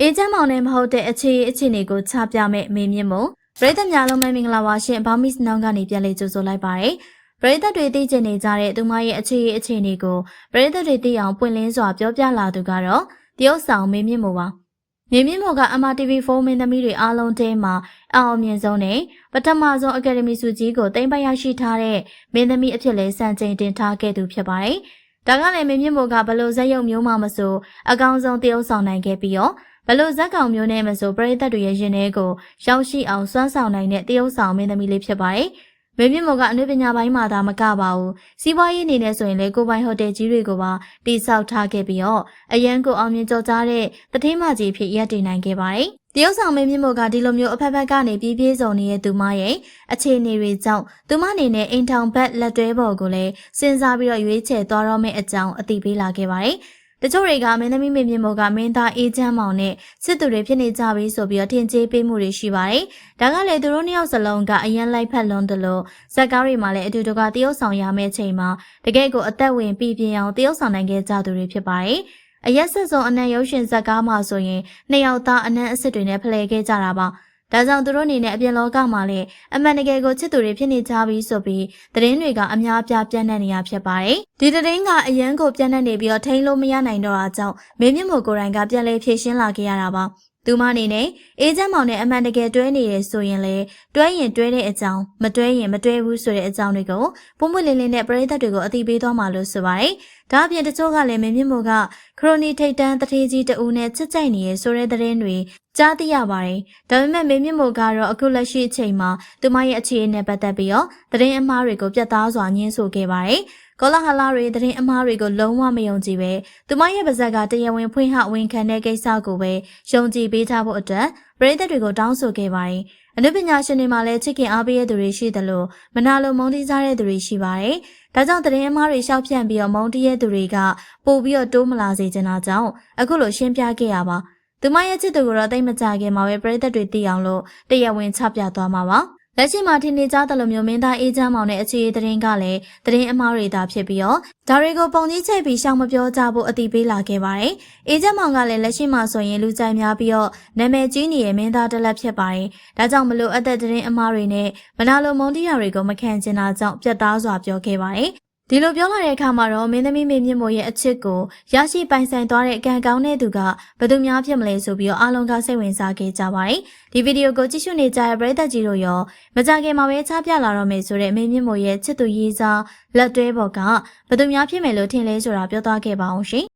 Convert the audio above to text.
အေဂျင့်မောင်နဲ့မဟုတ်တဲ့အခြေအခြေအနေကိုချပြမဲ့မေမြင့်မို့ပရိသတ်များလုံးပဲမင်္ဂလာပါရှင်ဘာမစ်နောင်ကနေပြန်လေးကြိုဆိုလိုက်ပါရယ်ပရိသတ်တွေသိကျင်နေကြတဲ့သူမရဲ့အခြေအခြေအနေကိုပရိသတ်တွေသိအောင်ပွင့်လင်းစွာပြောပြလာသူကတော့တရုတ်ဆောင်မေမြင့်မို့ပါမေမြင့်မို့က MRTV4 မင်းသမီးတွေအားလုံးထဲမှာအအောင်မြင်ဆုံးနဲ့ပထမဆုံးအကယ်ဒမီဆုကြီးကိုတင်ပိုင်ရရှိထားတဲ့မင်းသမီးအဖြစ်လဲစံချိန်တင်ထားခဲ့သူဖြစ်ပါတယ်ဒါကလည်းမင်းမြင့်မို့ကဘလို့ဇက်ရုပ်မျိုးမှမဆိုအကောင်းဆုံးတရုတ်ဆောင်နိုင်ခဲ့ပြီးတော့ ဘလို့ဇက်ကောင်မျိုးနဲ့မဆိုပရိသတ်တွေရဲ့ရင်ထဲကိုရောက်ရှိအောင်စွမ်းဆောင်နိုင်တဲ့တရုတ်ဆောင်မင်းသမီးလေးဖြစ်ပါတယ်။မင်းမြင့်မို့ကအနုပညာပိုင်းမှာသာမကပါဘူး။စီးပွားရေးအနေနဲ့ဆိုရင်လေကိုပိုင်ဟိုတယ်ကြီးတွေကိုပါတိစောက်ထားခဲ့ပြီးတော့အရန်ကိုအောင်မြင်ကြော်ကြားတဲ့တတိမကြီးဖြစ်ရပ်တည်နိုင်ခဲ့ပါတယ်။တရုတ်ဆောင်မင်းမြင့်မို့ကဒီလိုမျိုးအဖက်ဖက်ကနေပြေးပြေးစုံနေတဲ့သူမရဲ့အခြေအနေတွေကြောင့်သူမအနေနဲ့အိမ်ထောင်ဘက်လက်တွဲပေါ်ကိုလည်းစဉ်းစားပြီးတော့ရွေးချယ်သွားတော့မယ့်အကြောင်းအသိပေးလာခဲ့ပါတယ်။တ ချို့တွေကမင်းသမီးမေမြင့်မို့ကမင်းသားအေးချမ်းမောင်နဲ့စစ်သူတွေဖြစ်နေကြပြီဆိုပြီးတော့ထင်ကြေးပေးမှုတွေရှိပါတယ်။ဒါကလည်းသူတို့နှစ်ယောက်စလုံးကအရန်လိုက်ဖက်လွန်တယ်လို့ဇက်ကားတွေမှာလည်းအတူတူကတရုတ်ဆောင်ရမယ့်ချိန်မှာတကယ့်ကိုအသက်ဝင်ပြပြအောင်တရုတ်ဆောင်နိုင်ခဲ့ကြသူတွေဖြစ်ပါတယ်။အရက်ဆက်ဆုံးအနံရုပ်ရှင်ဇက်ကားမှာဆိုရင်နှစ်ယောက်သားအနံအစ်စ်တွေနဲ့ဖလှယ်ခဲ့ကြတာပါ။ ဒါကြောင့်သူတို့အနေနဲ့အပြင်လောကမှာလည်းအမှန်တကယ်ကိုချစ်သူတွေဖြစ်နေကြပြီဆိုပြီးသတင်းတွေကအများအပြားပြန့်နှံ့နေရဖြစ်ပါတယ်။ဒီသတင်းကအရန်ကိုပြန့်နှံ့နေပြီးတော့ထိန်းလို့မရနိုင်တော့တာကြောင့်မင်းမြင့်မို့ကိုယ်တိုင်ကပြန်လဲဖြေရှင်းလာခဲ့ရတာပါ။သူမအနေနဲ့အေဂျင့်မောင်နဲ့အမှန်တကယ်တွဲနေရဆိုရင်လေတွဲရင်တွဲတဲ့အကြောင်းမတွဲရင်မတွဲဘူးဆိုတဲ့အကြောင်းတွေကိုပုံပွင့်လင်းလင်းနဲ့ပရိသတ်တွေကိုအသိပေးသွားမှာလို့ဆိုပါတယ်။ဒါအပြင်တချို့ကလည်းမင်းမြင့်မို့ကခရိုနီထိတ်တန်းတထေးကြီးတဦးနဲ့ချစ်ကြိုက်နေရဆိုတဲ့သတင်းတွေ ကြားသိရပါတယ်။ဒါပေမဲ့မင်းမြင့်မို့ကတော့အခုလက်ရှိအချိန်မှာသူမရဲ့အခြေအနေနဲ့ပတ်သက်ပြီးတော့သတင်းအမှားတွေကိုပြတ်သားစွာညှင်းဆိုခဲ့ပါတယ်။ကောလာဟလာတွေသတင်းအမှားတွေကိုလုံးဝမယုံကြည်ပဲသူမရဲ့ပါဇက်ကတရားဝင်ဖွင့်ဟဝန်ခံတဲ့ကိစ္စကိုပဲယုံကြည်ပေးကြဖို့အတွက်ပြည်သက်တွေကိုတောင်းဆိုခဲ့ပါတယ်။အနုပညာရှင်တွေမှာလည်းချစ်ခင်အားပေးတဲ့သူတွေရှိသလိုမနာလိုမုန်းတီးကြတဲ့သူတွေရှိပါတယ်။ဒါကြောင့်သတင်းအမှားတွေရှောက်ဖြန့်ပြီးတော့မုန်းတီးတဲ့သူတွေကပို့ပြီးတော့တိုးမလာစေချင်တာကြောင့်အခုလိုရှင်းပြခဲ့ရပါ။ သူမရဲ့ချစ်သူကိုတော့တိတ်မကြခင်မှာပဲပြည်သက်တွေသိအောင်လို့တရားဝင်ချပြသွားမှာပါ။လက်ရှိမှာထင်နေကြသလိုမျိုးမင်းသားအေးချမ်းမောင်နဲ့အခြေအသတင်းကလည်းသတင်းအမှားတွေသာဖြစ်ပြီးတော့ဒါတွေကိုပုံကြီးချိန်ပြီးရှောင်မပြောကြဖို့အတိပေးလာခဲ့ပါတယ်။အေးချမ်းမောင်ကလည်းလက်ရှိမှာဆိုရင်လူကြိုက်များပြီးတော့နာမည်ကြီးနေတဲ့မင်းသားတစ်လက်ဖြစ်ပါတယ်။ဒါကြောင့်မလို့အသက်သတင်းအမှားတွေနဲ့မနာလိုမုန်းတရားတွေကိုမခံချင်တာကြောင့်ပြတ်သားစွာပြောခဲ့ပါတယ်။ ဒီလိုပြောလာတဲ့အခါမှာတော့မင်းသမီးမေမြင့်မို့ရဲ့အချစ်ကိုရရှိပိုင်ဆိုင်သွားတဲ့ကံကောင်းတဲ့သူကဘယ်သူများဖြစ်မလဲဆိုပြီးတော့အားလုံးကစိတ်ဝင်စားခဲ့ကြပါတယ်။ဒီဗီဒီယိုကိုကြည့်ရှုနေကြတဲ့ပရိသတ်ကြီးတို့ရောမကြခင်မှာပဲချပြလာတော့မယ်ဆိုတဲ့မင်းမြင့်မို့ရဲ့ချစ်သူရေးစားလက်တွဲပေါ်ကဘယ်သူများဖြစ်မယ်လို့ထင်လဲဆိုတာပြောသွားခဲ့ပါအောင်ရှင်